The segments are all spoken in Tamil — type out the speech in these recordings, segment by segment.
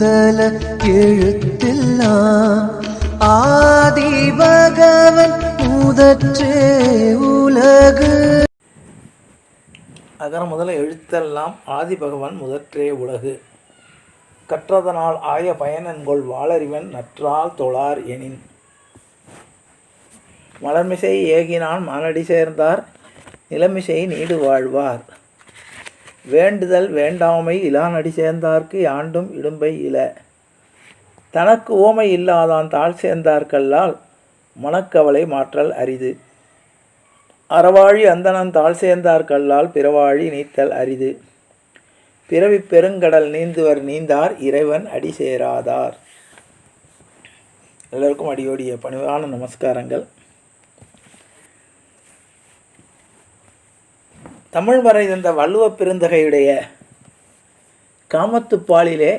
முதல எழுத்தெல்லாம் ஆதி பகவன் முதற்றே உலகு. அகர முதல எழுத்தெல்லாம் ஆதி பகவன் முதற்றே உலகு. கற்றதனால் ஆய பயனன்கொள் வாளறிவன் நற்றால் தொழார் எனின். மலர்மிசை ஏகினான் மானடி சேர்ந்தார் நிலமிசை நீடு வாழ்வார். வேண்டுதல் வேண்டாமை இலானடி சேர்ந்தார்க்கு யாண்டும் இடும்பை இல. தனக்கு ஓமை இல்லாதான் தாழ் சேர்ந்தார்கல்லால் மனக்கவலை மாற்றல் அரிது. அறவாழி அந்தனன் தாழ் சேர்ந்தார்கல்லால் பிறவாழி நீத்தல் அரிது. பிறவி பெருங்கடல் நீந்துவர் நீந்தார் இறைவன் அடி சேராதார் எல்லோருக்கும் அடியோடிய பணிவான நமஸ்காரங்கள். தமிழ் வரை தந்த வள்ளுவ பெருந்தகையுடைய காமத்துப்பாலிலே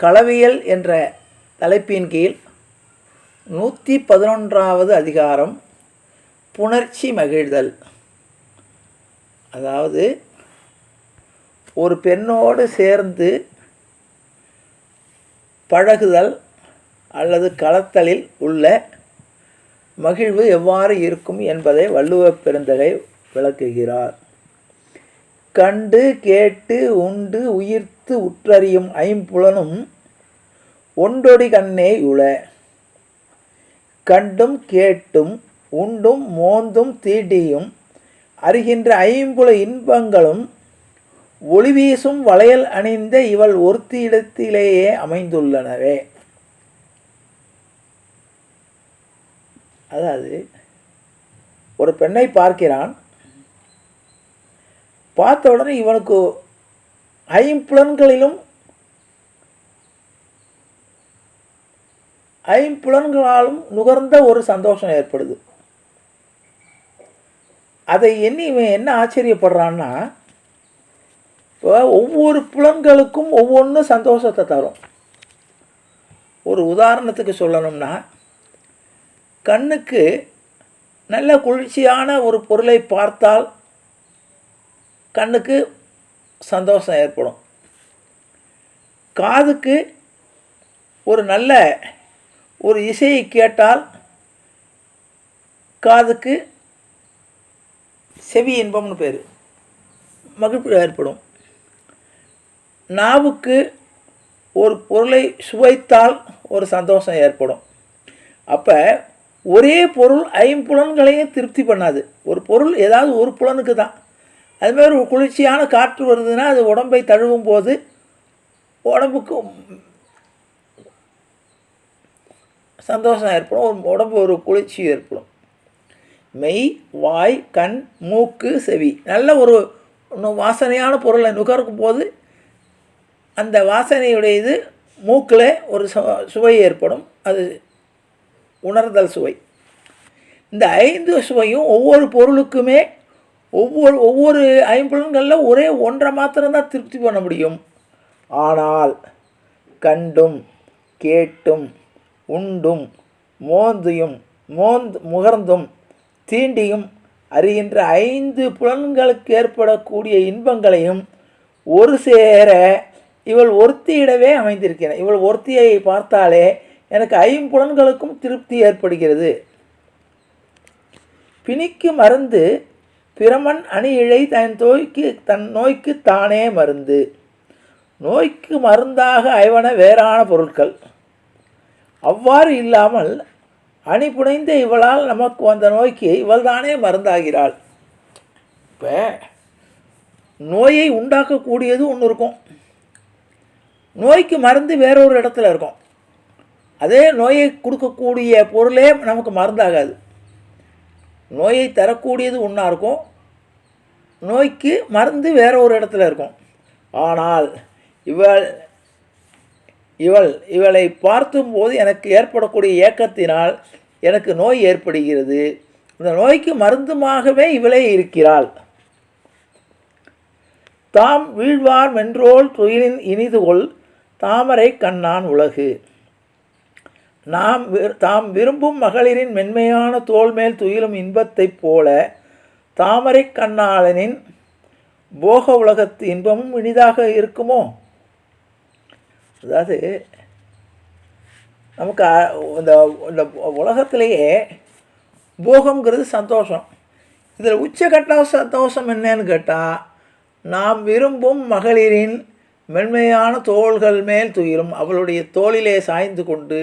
களவியல் என்ற தலைப்பின் கீழ் நூற்றி பதினொன்றாவது அதிகாரம் புணர்ச்சி மகிழ்தல். அதாவது ஒரு பெண்ணோடு சேர்ந்து பழகுதல் அல்லது கலத்தலில் உள்ள மகிழ்வு எவ்வாறு இருக்கும் என்பதை வள்ளுவ பெருந்தகை விளக்குகிறார். கண்டு கேட்டு உண்டு உயிர்த்து உற்றறியும் ஐம்புலனும் ஒன்றொடி கண்ணே உள. கண்டும் கேட்டும் உண்டும் மோந்தும் தீட்டியும் அறிகின்ற ஐம்புல இன்பங்களும் ஒளி வீசும் வளையல் அணிந்த இவள் ஒருத்தியிடத்திலேயே அமைந்துள்ளனவே. அதாவது ஒரு பெண்ணை பார்க்கிறான். பார்த்த உடனே இவனுக்கு ஐம்புலன்களிலும் ஐம்புலன்களாலும் நுகர்ந்த ஒரு சந்தோஷம் ஏற்படுது. அதை எண்ணி இவன் என்ன ஆச்சரியப்படுறான்னா இப்போ ஒவ்வொரு புலன்களுக்கும் ஒவ்வொன்றும் சந்தோஷத்தை தரும். ஒரு உதாரணத்துக்கு சொல்லணும்னா கண்ணுக்கு நல்ல குளிர்ச்சியான ஒரு பொருளை பார்த்தால் கண்ணுக்கு சந்தோஷம் ஏற்படும். காதுக்கு ஒரு நல்ல ஒரு இசையை கேட்டால் காதுக்கு செவி இன்பம்னு பேர். மகிழ்ச்சி ஏற்படும். நாவுக்கு ஒரு பொருளை சுவைத்தால் ஒரு சந்தோஷம் ஏற்படும். அப்போ ஒரே பொருள் ஐம்புலன்களையும் திருப்தி பண்ணாது. ஒரு பொருள் ஏதாவது ஒரு புலனுக்கு தான் அதுமாதிரி ஒரு குளிர்ச்சியான காற்று வருதுன்னா அது உடம்பை தழுவும் போது உடம்புக்கு சந்தோஷம் ஏற்படும். ஒரு உடம்பு ஒரு குளிர்ச்சி ஏற்படும். மெய் வாய் கண் மூக்கு செவி. நல்ல ஒரு வாசனையான பொருளை நுகர்க்கும் போது அந்த வாசனையுடைய இது மூக்கில் ஒரு சு- சுவை ஏற்படும். அது உணர்தல் சுவை. இந்த ஐந்து சுவையும் ஒவ்வொரு பொருளுக்குமே ஒவ்வொரு ஒவ்வொரு ஐம்புலன்களில் ஒரே ஒன்றை மாத்திரம்தான் திருப்தி பண்ண முடியும். ஆனால் கண்டும் கேட்டும் உண்டும் மோந்தியும் மோந்து முகர்ந்தும் தீண்டியும் அறிகின்ற ஐந்து புலன்களுக்கு ஏற்படக்கூடிய இன்பங்களையும் ஒரு சேர இவள் ஒருத்தியிடவே அமைந்திருக்கிறேன் இவள் ஒருத்தியை பார்த்தாலே எனக்கு ஐம்புலன்களுக்கும் திருப்தி ஏற்படுகிறது. பிணிக்கு மருந்து பிரமன் அணி இழை தன் தோய்க்கு தன் நோய்க்கு தானே மருந்து. நோய்க்கு மருந்தாக ஐவன வேறான பொருட்கள். அவ்வாறு இல்லாமல் அணி புனைந்த இவளால் நமக்கு வந்த நோய்க்கு இவள் தானே மருந்தாகிறாள். இப்போ நோயை உண்டாக்கக்கூடியது ஒன்று இருக்கும். நோய்க்கு மருந்து வேறொரு இடத்துல இருக்கும். அதே நோயை கொடுக்கக்கூடிய பொருளே நமக்கு மருந்தாகாது. நோயை தரக்கூடியது ஒன்றா இருக்கும். நோய்க்கு மருந்து வேற ஒரு இடத்துல இருக்கும். ஆனால் இவள் இவள் இவளை பார்த்தும்போது எனக்கு ஏற்படக்கூடிய ஏக்கத்தினால் எனக்கு நோய் ஏற்படுகிறது. இந்த நோய்க்கு மருந்துமாகவே இவளே இருக்கிறாள். தாம் வீழ்வார் மென்றோல் துயிலின் இனிதுகொள் தாமரை கண்ணான் உலகு. நாம் தாம் விரும்பும் மகளிரின் மென்மையான தோள் மேல் துயிலும் இன்பத்தைப் போல தாமரை கண்ணாளனின் போக உலகத்து இன்பமும் இனிதாக இருக்குமோ? அதாவது நமக்கு இந்த இந்த உலகத்திலேயே போகங்கிறது சந்தோஷம். இதில் உச்சகட்ட சந்தோஷம் என்னன்னு கேட்டால் நாம் விரும்பும் மகளிரின் மென்மையான தோள்கள் மேல் துயிலும் அவளுடைய தோளிலே சாய்ந்து கொண்டு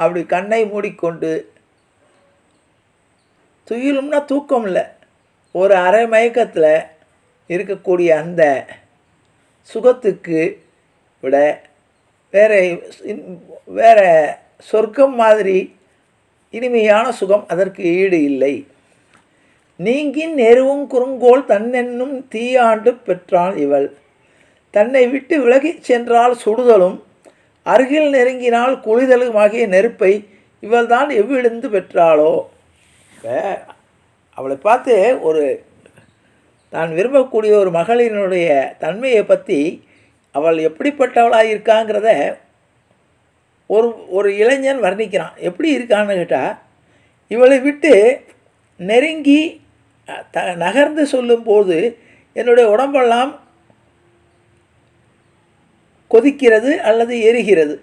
அப்படி கண்ணை மூடிக்கொண்டு துயிலும்னா தூக்கம் இல்லை ஒரு அரை மயக்கத்தில் இருக்கக்கூடிய அந்த சுகத்துக்கு விட வேற வேறு வேற சொர்க்கம் மாதிரி இனிமையான சுகம் அதற்கு ஈடு இல்லை. நீங்கின் நெருவும் குறுங்கோல் தன்னென்னும் தீயாண்டு பெற்றாள் இவள். தன்னை விட்டு விலகிச் சென்றால் சுடுதலும் அருகில் நெருங்கினால் குளிதலுமாகிய நெருப்பை நெருப்பை இவள்தான் எவ்விழுந்து பெற்றாளோ? இப்போ அவளை பார்த்து ஒரு தான் விரும்பக்கூடிய ஒரு மகளிரினுடைய தன்மையை பற்றி அவள் எப்படிப்பட்டவளாக இருக்காங்கிறத ஒரு ஒரு இளைஞன் வர்ணிக்கிறான். எப்படி இருக்கான்னு கேட்டால் இவளை விட்டு நெருங்கி த நகர்ந்து சொல்லும்போது என்னுடைய உடம்பெல்லாம் கொதிக்கிறது அல்லது எரிகிறது.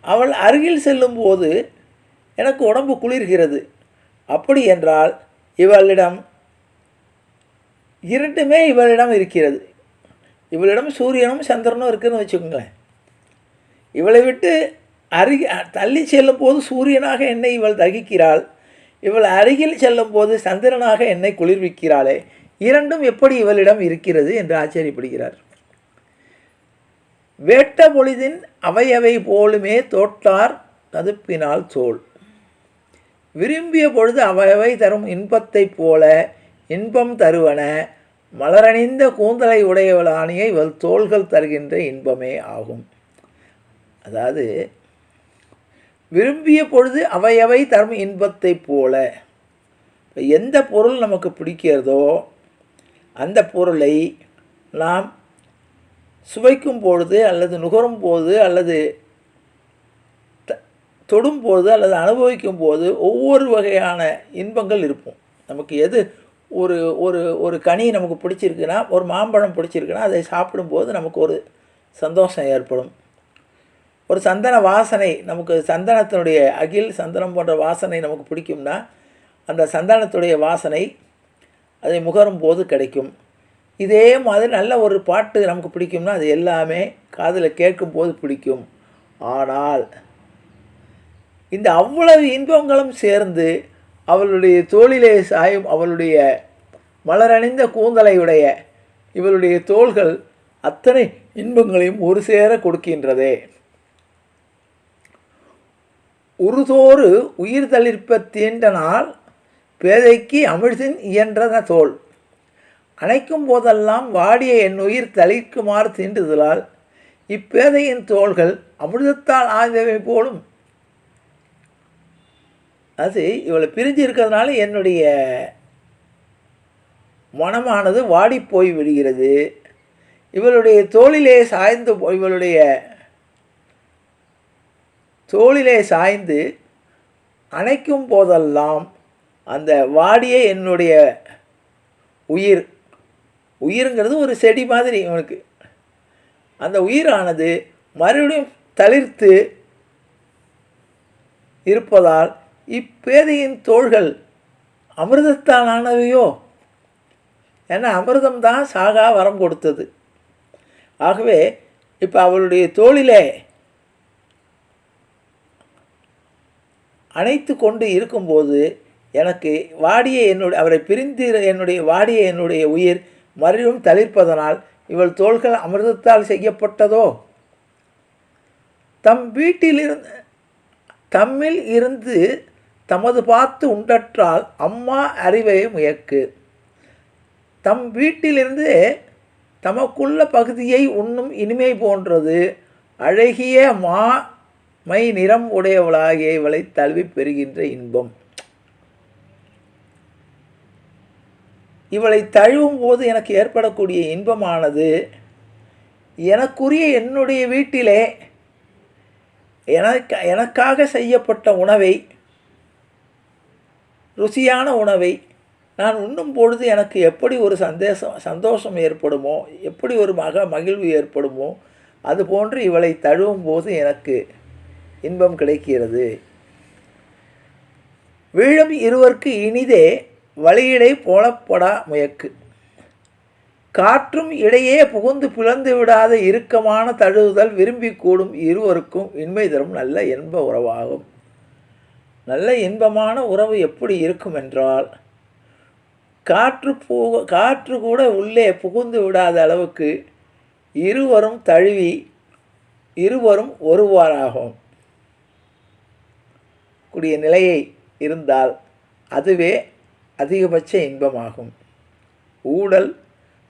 அவள் அருகில் செல்லும்போது எனக்கு உடம்பு குளிர்கிறது. அப்படி என்றால் இவளிடம் இரண்டுமே இவளிடம் இருக்கிறது. இவளிடம் சூரியனும் சந்திரனும் இருக்குதுன்னு வச்சுக்கோங்களேன். இவளை விட்டு அருகி தள்ளி செல்லும் போது சூரியனாக என்னை இவள் தகிக்கிறாள். இவள் அருகில் செல்லும் போது சந்திரனாக என்னை குளிர்விக்கிறாளே. இரண்டும் எப்படி இவளிடம் இருக்கிறது என்று ஆச்சரியப்படுகிறார். வேட்ட பொழுதின் அவையவை போலுமே தோற்றார் ததுப்பினால் தோல் விரும்பிய பொழுது அவையவை தரும் இன்பத்தைப் போல இன்பம் தருவன மலரணிந்த கூந்தலை உடையவளானியை இவள் தோள்கள் தருகின்ற இன்பமே ஆகும். அதாவது விரும்பிய பொழுது அவையவை தரும் இன்பத்தைப் போல இப்போ எந்த பொருள் நமக்கு பிடிக்கிறதோ அந்த பொருளை நாம் சுவைக்கும் பொழுது அல்லது நுகரும் போது அல்லது த- தொடும் போது அல்லது அனுபவிக்கும் போது ஒவ்வொரு வகையான இன்பங்கள் இருக்கும் நமக்கு எது ஒரு ஒரு ஒரு கனி நமக்கு பிடிச்சிருக்குன்னா ஒரு மாம்பழம் பிடிச்சிருக்குன்னா அதை சாப்பிடும்போது நமக்கு ஒரு சந்தோஷம் ஏற்படும். ஒரு சந்தன வாசனை நமக்கு சந்தனத்தினுடைய அகில் சந்தனம் போன்ற வாசனை நமக்கு பிடிக்கும்னா அந்த சந்தனத்துடைய வாசனை அதை முகரும் போது கிடைக்கும். இதே மாதிரி நல்ல ஒரு பாட்டு நமக்கு பிடிக்கும்னா அது எல்லாமே காதில் கேட்கும் போது பிடிக்கும். ஆனால் இந்த அவ்வளவு இன்பங்களும் சேர்ந்து அவளுடைய தோளிலே சாயும் அவளுடைய மலரணிந்த கூந்தலையுடைய இவளுடைய தோள்கள் அத்தனை இன்பங்களையும் ஒரு சேர கொடுக்கின்றதே. உருதோறு உயிர் தளிர்ப்ப தீண்டனால் பேதைக்கு அமிழ்தின் இயன்றத தோல் அணைக்கும் போதெல்லாம் வாடிய என் உயிர் தளிர்க்குமாறு தீண்டுதலால் இப்பேதையின் தோள்கள் அமிர்தத்தால் ஆய்ந்தவை போலும். அது இவளை பிரிஞ்சு இருக்கிறதுனால என்னுடைய மனமானது வாடி போய் விடுகிறது. இவளுடைய தோளிலே சாய்ந்து இவளுடைய தோளிலே சாய்ந்து அணைக்கும் போதெல்லாம் அந்த வாடிய என்னுடைய உயிர் உயிருங்கிறது ஒரு செடி மாதிரி இவனுக்கு அந்த உயிரானது மறுபடியும் தளிர்த்து இருப்பதால் இப்பேதையின் தோள்கள் அமிர்தத்தால் ஆனவையோ ஏன்னா அமிர்தம் தான் சாகா வரம் கொடுத்தது. ஆகவே இப்போ அவளுடைய தோளிலே அணைத்து கொண்டு இருக்கும்போது எனக்கு வாடிய என்னுடைய அவரை பிரிந்து என்னுடைய வாடிய என்னுடைய உயிர் மறிலும் தளிர்ப்பதனால் இவள் தோள்கள் அமிர்தத்தால் செய்யப்பட்டதோ? தம் வீட்டிலிருந்து தம்மில் இருந்து தமது பார்த்து உண்டற்றால் அம்மா அறிவை முயக்கு தம் வீட்டிலிருந்து தமக்குள்ள பகுதியை உண்ணும் இனிமை போன்றது. அழகிய மா மை நிறம் உடையவளாகிய இவளை தழுவி பெறுகின்ற இன்பம். இவளை தழுவும் போது எனக்கு ஏற்படக்கூடிய இன்பமானது எனக்குரிய என்னுடைய வீட்டிலே எனக்கு எனக்காக செய்யப்பட்ட உணவை ருசியான உணவை நான் உண்ணும் பொழுது எனக்கு எப்படி ஒரு சந்தேசம் சந்தோஷம் ஏற்படுமோ எப்படி ஒரு மக மகிழ்வு ஏற்படுமோ அதுபோன்று இவளை தழுவும் போது எனக்கு இன்பம் கிடைக்கிறது. வீழும் இருவர்க்கு இனிதே வழியிடை போலப்படா முயக்கு. காற்றும் இடையே புகுந்து பிளந்து விடாத இறுக்கமான தழுவுதல் விரும்பி கூடும் இருவருக்கும் இன்மை தரும் நல்ல இன்ப உறவாகும். நல்ல இன்பமான உறவு எப்படி இருக்கும் என்றால் காற்று போ காற்று கூட உள்ளே புகுந்து விடாத அளவுக்கு இருவரும் தழுவி இருவரும் ஒருவாறாகும். கூடிய நிலையை இருந்தால் அதுவே அதிகபட்ச இன்பமாகும். ஊடல்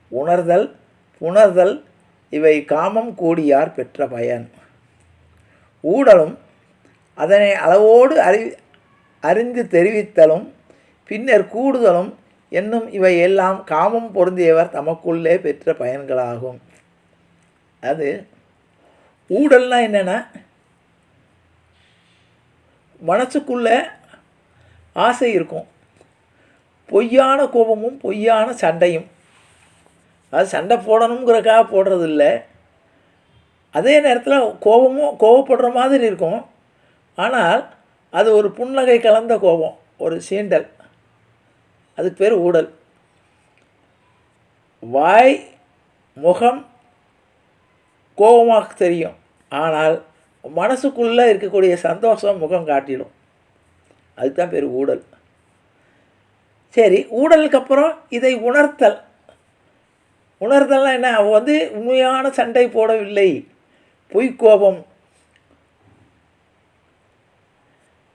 உணர்தல் புணர்தல் இவை காமம் கூடியார் பெற்ற பயன். ஊடலும் அதனை அளவோடு அறி அறிந்து தெரிவித்தலும் பின்னர் கூடுதலும் என்னும் இவை எல்லாம் காமம் பொருந்தியவர் தமக்குள்ளே பெற்ற பயன்களாகும். அது ஊடல்னா என்னென்னா? மனசுக்குள்ளே ஆசை இருக்கும். பொய்யான கோபமும் பொய்யான சண்டையும். அது சண்டை போடணுங்கிறக்காக போடுறது இல்லை அதே நேரத்தில் கோபமும் கோவப்படுற மாதிரி இருக்கும். ஆனால் அது ஒரு புன்னகை கலந்த கோபம் ஒரு சீண்டல். அதுக்கு பேர் ஊடல். வாய் முகம் கோபமாக தெரியும். ஆனால் மனசுக்குள்ளே இருக்கக்கூடிய சந்தோஷம் முகம் காட்டிடும். அதுக்கு தான் பேர் ஊடல். சரி ஊடலுக்கு அப்புறம் இதை உணர்த்தல். உணர்தல்னால் என்ன? அவ வந்து உண்மையான சண்டை போடவில்லை. பொய் கோபம்.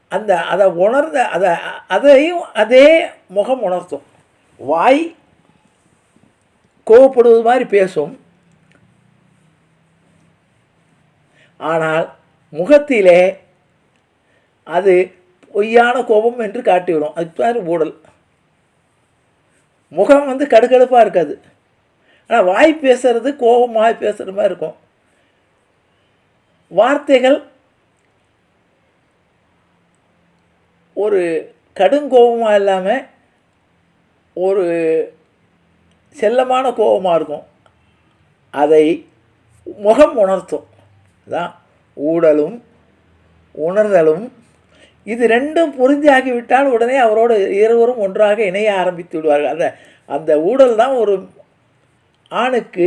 அந்த அதை உணர்ந்த அதை அதையும் அதே முகம் உணர்த்தும். வாய் கோவப்படுவது மாதிரி பேசும். ஆனால் முகத்திலே அது பொய்யான கோபம் என்று காட்டிவிடும். அது பேர் ஊடல். முகம் வந்து கடுக்கடுப்பாக இருக்காது. ஆனால் வாய் பேசுறது கோபமாக வாய் பேசுகிற மாதிரி இருக்கும். வார்த்தைகள் ஒரு கடுங்கோபமாக இல்லாமல் ஒரு செல்லமான கோபமாக இருக்கும். அதை முகம் உணர்த்தும். தான் ஊடலும் உணர்தலும் இது ரெண்டும் பொருந்தியாகிவிட்டால் உடனே அவரோடு இருவரும் ஒன்றாக இணைய ஆரம்பித்து விடுவார்கள். அந்த அந்த ஊடல் தான் ஒரு ஆணுக்கு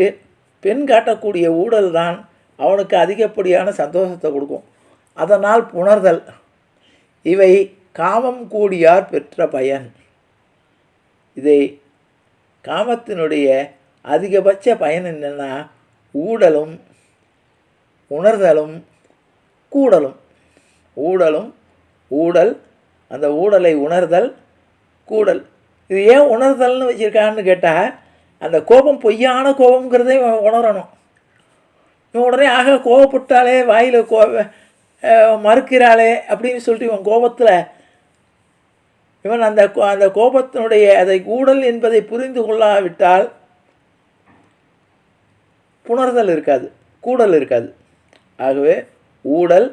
பெண் காட்டக்கூடிய ஊடல் தான் அவனுக்கு அதிகப்படியான சந்தோஷத்தை கொடுக்கும். அதனால் புணர்தல். இவை காமம் கூடியார் பெற்ற பயன். இதை காமத்தினுடைய அதிகபட்ச பயன் என்னென்னா ஊடலும் உணர்தலும் கூடலும். ஊடலும் ஊடல் அந்த ஊடலை உணர்தல் கூடல். இது ஏன் உணர்தல்னு வச்சுருக்கான்னு கேட்டால் அந்த கோபம் பொய்யான கோபங்கிறதே உணரணும். இவன் உடனே ஆக கோபப்பட்டாலே வாயில் கோ மறுக்கிறாளே அப்படின்னு சொல்லிட்டு இவன் கோபத்தில் இவன் அந்த கோ- அந்த கோபத்தினுடைய அதை ஊடல் என்பதை புரிந்து கொள்ளாவிட்டால் புணர்தல் இருக்காது கூடல் இருக்காது. ஆகவே ஊடல்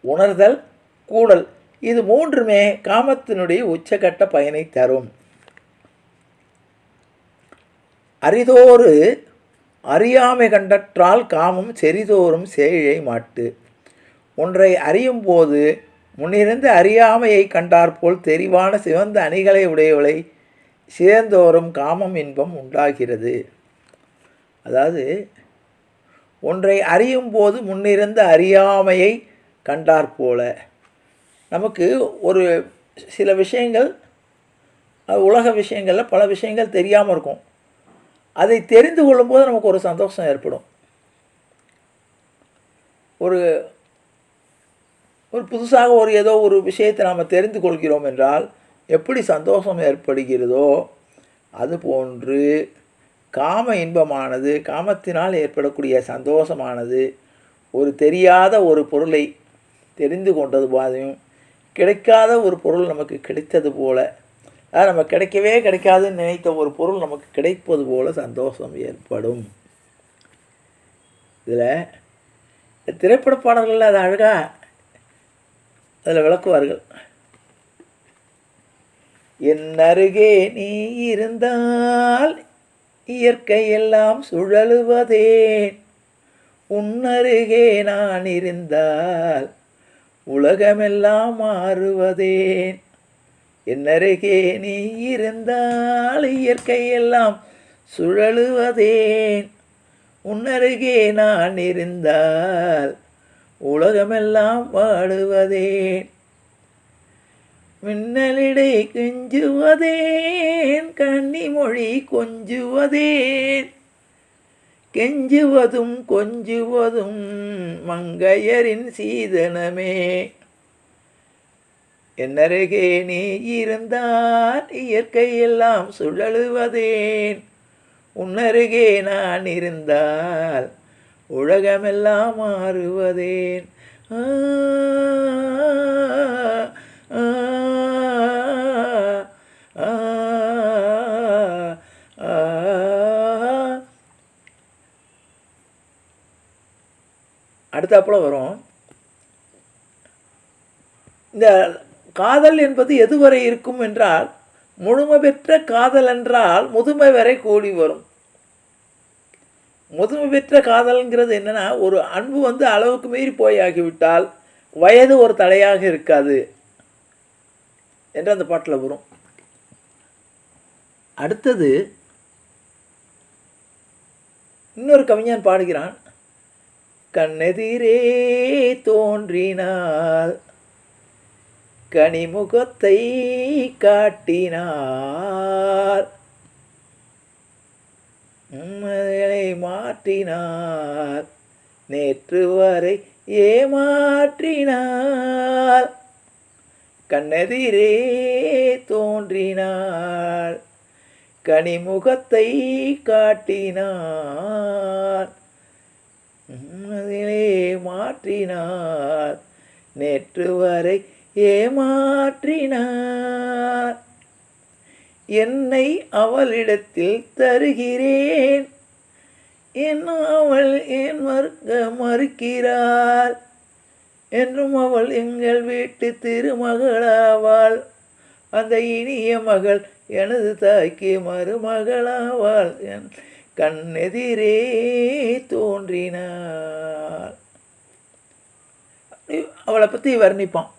உணர்தல் கூடல். இது மூன்றுமே காமத்தினுடைய உச்சகட்ட பயனை தரும். அரிதோறு அறியாமை கண்டற்றால் காமம் செறிதோறும் சேழை மாட்டு. ஒன்றை அறியும் போது முன்னிருந்து அறியாமையை கண்டாற்போல் தெரிவான சிவந்த அணிகளை உடையவளை சேர்ந்தோறும் காமம் இன்பம் உண்டாகிறது. அதாவது ஒன்றை அறியும் போது முன்னிருந்த அறியாமையை கண்டாற்போல. நமக்கு ஒரு சில விஷயங்கள் உலக விஷயங்களில் பல விஷயங்கள் தெரியாமல் இருக்கும். அதை தெரிந்து கொள்ளும்போது நமக்கு ஒரு சந்தோஷம் ஏற்படும். ஒரு ஒரு புதுசாக ஒரு ஏதோ ஒரு விஷயத்தை நாம் தெரிந்து கொள்கிறோம் என்றால் எப்படி சந்தோஷம் ஏற்படுகிறதோ அதுபோன்று காம இன்பமானது காமத்தினால் ஏற்படக்கூடிய சந்தோஷமானது ஒரு தெரியாத ஒரு பொருளை தெரிந்து கொண்டது போதையும் கிடைக்காத ஒரு பொருள் நமக்கு கிடைத்தது போல அதாவது நம்ம கிடைக்கவே கிடைக்காதுன்னு நினைத்த ஒரு பொருள் நமக்கு கிடைப்பது போல சந்தோஷம் ஏற்படும். இதில் திரைப்பட பாடல்களில் அது அழகாக அதில் விளக்குவார்கள். என் அருகே நீ இருந்தால் இயற்கை எல்லாம் சுழலுவதேன் உன்னருகே நான் இருந்தால் உலகமெல்லாம் மாறுவதேன் என்னருகே நீ இருந்தால் இயற்கையெல்லாம் சுழலுவதேன் உன்னருகே நான் இருந்தால் உலகமெல்லாம் வாடுவதேன் மின்னலிடை கெஞ்சுவதேன் கன்னிமொழி கொஞ்சுவதேன் கெஞ்சுவதும் கொஞ்சுவதும் மங்கையரின் சீதனமே. என்னருகே நீ இருந்தால் இயற்கையெல்லாம் சுழலுவதேன். உன்னருகே நான் இருந்தால் உலகமெல்லாம் மாறுவதேன். ஆ, ஆ, அடுத்தாப்புல வரும். இந்த காதல் என்பது எதுவரை இருக்கும் என்றால் முழுமை பெற்ற காதல் என்றால் முதுமை வரை கூடி வரும். முதுமை பெற்ற காதல்ங்கிறது என்னன்னா ஒரு அன்பு வந்து அளவுக்கு மீறி போய் ஆகிவிட்டால் வயது ஒரு தடையாக இருக்காது என்று அந்த பாட்டில் வரும். அடுத்தது இன்னொரு கவிஞன் பாடுகிறான். கண்ணெதிரே தோன்றினாள். கனிமுகத்தை காட்டினார் உண்மைகளை மாற்றினார் நேற்று வரை ஏமாற்றினார் கண்ணெதிரே தோன்றினாள். கனிமுகத்தை காட்டினார் மனதிலே மாற்றினார். நேற்று வரை ஏமாற்றினார். என்னை அவளிடத்தில் தருகிறேன். என் அவள் ஏன் மறுக்க மறுக்கிறாள். என்றும் அவள் எங்கள் வீட்டு திருமகளாவாள். அந்த இனிய மகள் எனது தாய்க்கு மருமகளாவாள் என் கண்ணெதிரே தோன்றினாள். அவளை பற்றி வர்ணிப்பான்.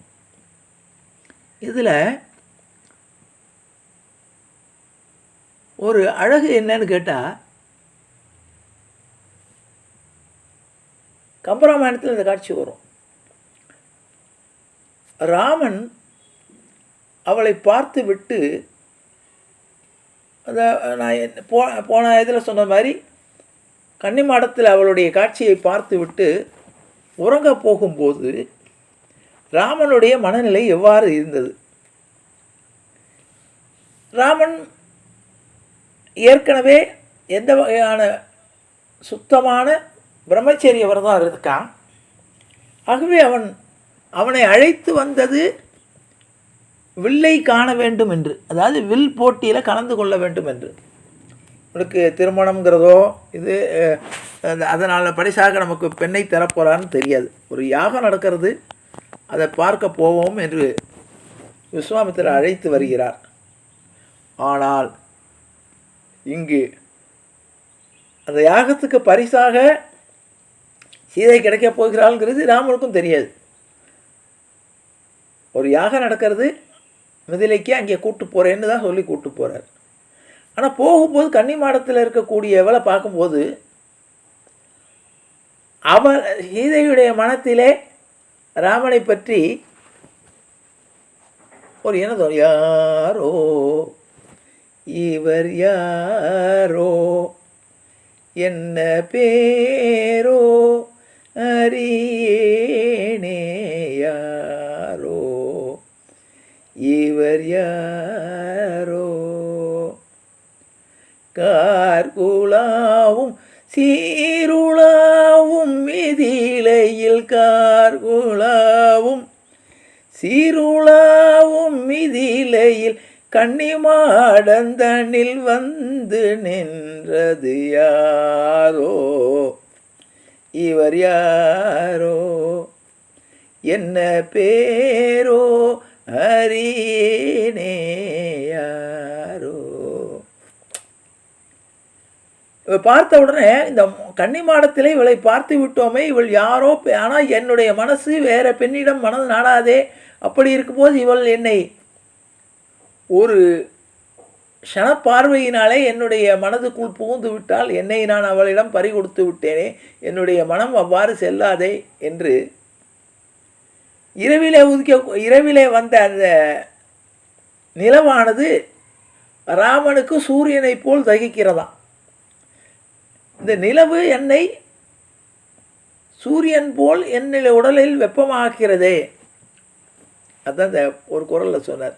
இதில் ஒரு அழகு என்னன்னு கேட்டால் கம்பராமாயணத்தில் இந்த காட்சி வரும். ராமன் அவளை பார்த்து விட்டு அந்த நான் போ போன இதில் சொன்ன மாதிரி கன்னிமாடத்தில் அவளுடைய காட்சியை பார்த்து விட்டு உறங்க போகும்போது ராமனுடைய மனநிலை எவ்வாறு இருந்தது? ராமன் ஏற்கனவே எந்த வகையான சுத்தமான பிரம்மச்சரிய விரதம் இருக்கான். ஆகவே அவன் அவனை அழைத்து வந்தது வில்லை காண வேண்டும் என்று அதாவது வில் போட்டியில் கலந்து கொள்ள வேண்டும் என்று. உனக்கு திருமணம்ங்கிறதோ இது அதனால் பரிசாக நமக்கு பெண்ணை தரப்போகிறான்னு தெரியாது. ஒரு யாகம் நடக்கிறது அதை பார்க்க போவோம் என்று விஸ்வாமித்திரர் அழைத்து வருகிறார். ஆனால் இங்கு அந்த யாகத்துக்கு பரிசாக சீதை கிடைக்கப் போகிறாள்ங்கிறது ராமனுக்கும் தெரியாது. ஒரு யாகம் நடக்கிறது மிதிலைக்கு அங்கே கூப்பிட்டு போகிறேன்னு தான் சொல்லி கூப்பிட்டு போகிறார் ஆனால் போகும்போது கன்னிமாடத்தில் இருக்கக்கூடியவளை பார்க்கும்போது அவள் சீதையுடைய மனத்திலே ராமனை பற்றி ஒரு என்ன யாரோ இவர் யாரோ என்ன பேரோ சீருளாவும் மிதிலையில் கார்குலாவும் சீருளாவும் மிதிலையில் கன்னிமாடந்தனில் வந்து நின்றது யாரோ? இவர் யாரோ? என்ன பேரோ? அறியேனே யாரோ இவ பார்த்த உடனே இந்த கன்னி மாடத்திலே இவளை பார்த்து விட்டோமே இவள் யாரோ ஆனால் என்னுடைய மனசு வேற பெண்ணிடம் மனது நாடாதே. அப்படி இருக்கும்போது இவள் என்னை ஒரு க்ஷணப்பார்வையினாலே என்னுடைய மனதுக்குள் புகுந்து விட்டால் என்னை நான் அவளிடம் பறி கொடுத்து விட்டேனே என்னுடைய மனம் அவ்வாறு செல்லாதே என்று இரவிலே உதிக்க இரவிலே வந்த அந்த நிலவானது ராமனுக்கு சூரியனைப் போல் தகிக்கிறதாம். இந்த நிலவு என்னை சூரியன் போல் என்னுடைய உடலில் வெப்பமாக்கிறதே அதான் இந்த ஒரு குரலில் சொன்னார்.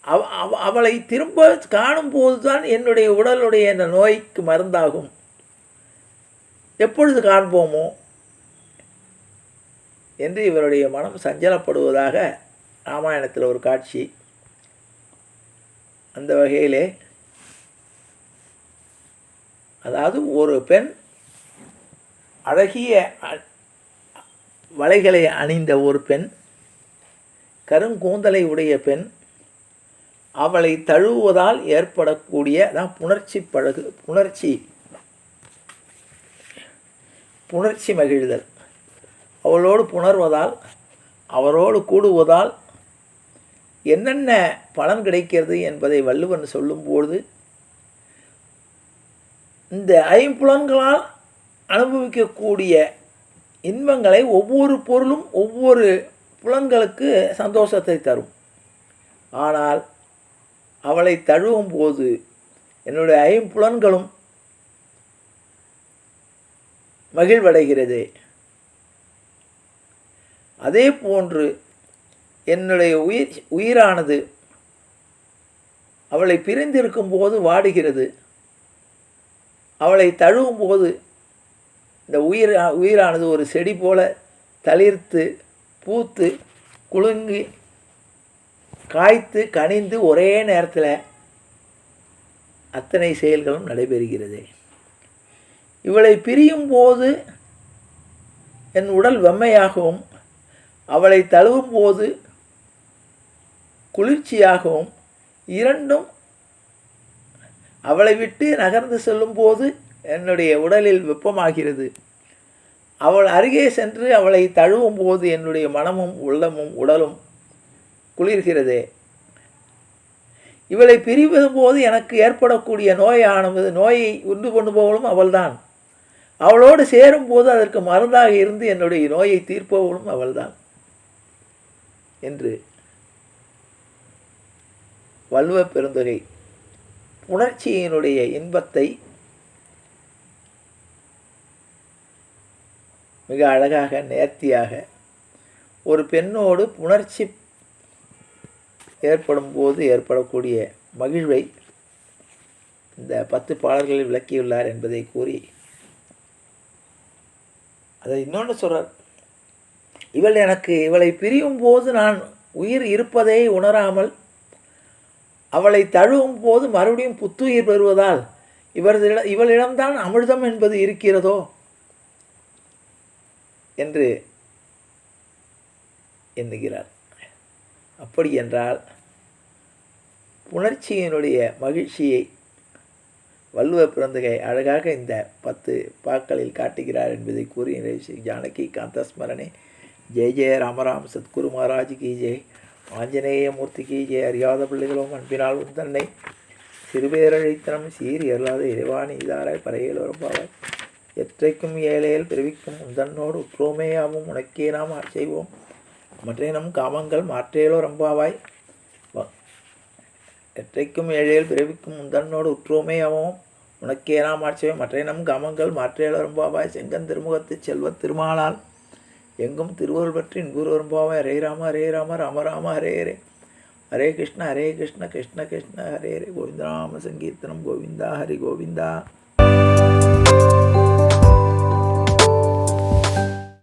அவ அவ- அவளை திரும்ப காணும் போது தான் என்னுடைய உடலுடைய இந்த நோய்க்கு மருந்தாகும். எப்பொழுது காண்போமோ? என்று இவருடைய மனம் சஞ்சலப்படுவதாக ராமாயணத்தில் ஒரு காட்சி. அந்த வகையிலே அதாவது ஒரு பெண் அழகிய வலைகளை அணிந்த ஒரு பெண் கருங்கூந்தலை உடைய பெண் அவளை தழுவுவதால் ஏற்படக்கூடிய தான் புணர்ச்சி பழகு புணர்ச்சி புணர்ச்சி மகிழ்தல். அவளோடு புணர்வதால் அவரோடு கூடுவதால் என்னென்ன பலன் கிடைக்கிறது என்பதை வள்ளுவன் சொல்லும்போது இந்த ஐம்புலன்களால் அனுபவிக்கக்கூடிய இன்பங்களை ஒவ்வொரு பொருளும் ஒவ்வொரு புலன்களுக்கு சந்தோஷத்தை தரும். ஆனால் அவளை தழுவும் போது என்னுடைய ஐம்புலன்களும் மகிழ்வடைகிறது. அதே போன்று என்னுடைய உயிர் உயிரானது அவளை பிரிந்திருக்கும் போது வாடுகிறது. அவளை தழுவும் போது இந்த உயிர் உயிரானது ஒரு செடி போல தளிர்த்து பூத்து குலுங்கி காய்த்து கனிந்து ஒரே நேரத்தில் அத்தனை செயல்களும் நடைபெறுகிறது. இவளை பிரியும் போது என் உடல் வெம்மையாகவும் அவளை தழுவும் போது குளிர்ச்சியாகவும் இரண்டும் அவளை விட்டு நகர்ந்து செல்லும்போது என்னுடைய உடலில் வெப்பமாகிறது. அவள் அருகே சென்று அவளை தழுவும் போது என்னுடைய மனமும் உள்ளமும் உடலும் குளிர்கிறதே. இவளை பிரிவது போது எனக்கு ஏற்படக்கூடிய நோயானது நோயை உண்டு கொண்டு அவள்தான். அவளோடு சேரும்போது அதற்கு மருந்தாக இருந்து என்னுடைய நோயை தீர்ப்பவளும் அவள்தான் என்று வள்ளுவ பெருந்தொகை உணர்ச்சியினுடைய இன்பத்தை மிக அழகாக நேர்த்தியாக ஒரு பெண்ணோடு புணர்ச்சி ஏற்படும் போது ஏற்படக்கூடிய மகிழ்வை இந்த பத்து பாடல்களில் விளக்கியுள்ளார் என்பதை கூறி அதை இன்னொன்று சொல்கிறார் இவள் எனக்கு இவளை பிரியும் போது நான் உயிர் இருப்பதை உணராமல் அவளை தழுவும் போது மறுபடியும் புத்துயிர் பெறுவதால் இவரது இவளிடம்தான் அமிர்தம் என்பது இருக்கிறதோ? என்று எண்ணுகிறார். அப்படி என்றால் புணர்ச்சியினுடைய மகிழ்ச்சியை வள்ளுவ பிறந்தகை அழகாக இந்த பத்து பாக்களில் காட்டுகிறார் என்பதை கூறி நிறைவு ஜானகி காந்தஸ்மரணே ஜெய ஜெய ராமராம் சத்குரு மகாராஜ் கி ஜெய். ஆஞ்சநேய மூர்த்திக்கு ஜெய அறியாத பிள்ளைகளும் அன்பினால் உந்தன்னை சிறுபேரழித்தனம் சீர் இயலாத இறைவாணி இதாராய் பறையில் வரும்பாவாய் எற்றைக்கும் ஏழையில் பிறவிக்கும் உந்தன்னோடு உற்றோமேயாவும் உனக்கே நாம் செய்வோம். மற்றேனும் காமங்கள் மாற்றேலோ ரம்பாவாய். வ- எற்றைக்கும் ஏழையில் பிறவிக்கும் உந்தன்னோடு உற்றோமேயாவும் உனக்கே நாம் ஆட்சியம் மற்றேனும் காமங்கள் மாற்றேலோ ரம்பாவாய். செங்கன் திருமுகத்து செல்வ திருமாலால் எங்கும் திருவருள் பற்றி குருவரும்பாவை ஹரே ராம ஹரே ராம ராம ராம ஹரே ஹரே. ஹரே கிருஷ்ண ஹரே கிருஷ்ண கிருஷ்ண கிருஷ்ண ஹரே ஹரே. கோவிந்தராம சங்கீர்த்தனம் கோவிந்தா ஹரி கோவிந்தா.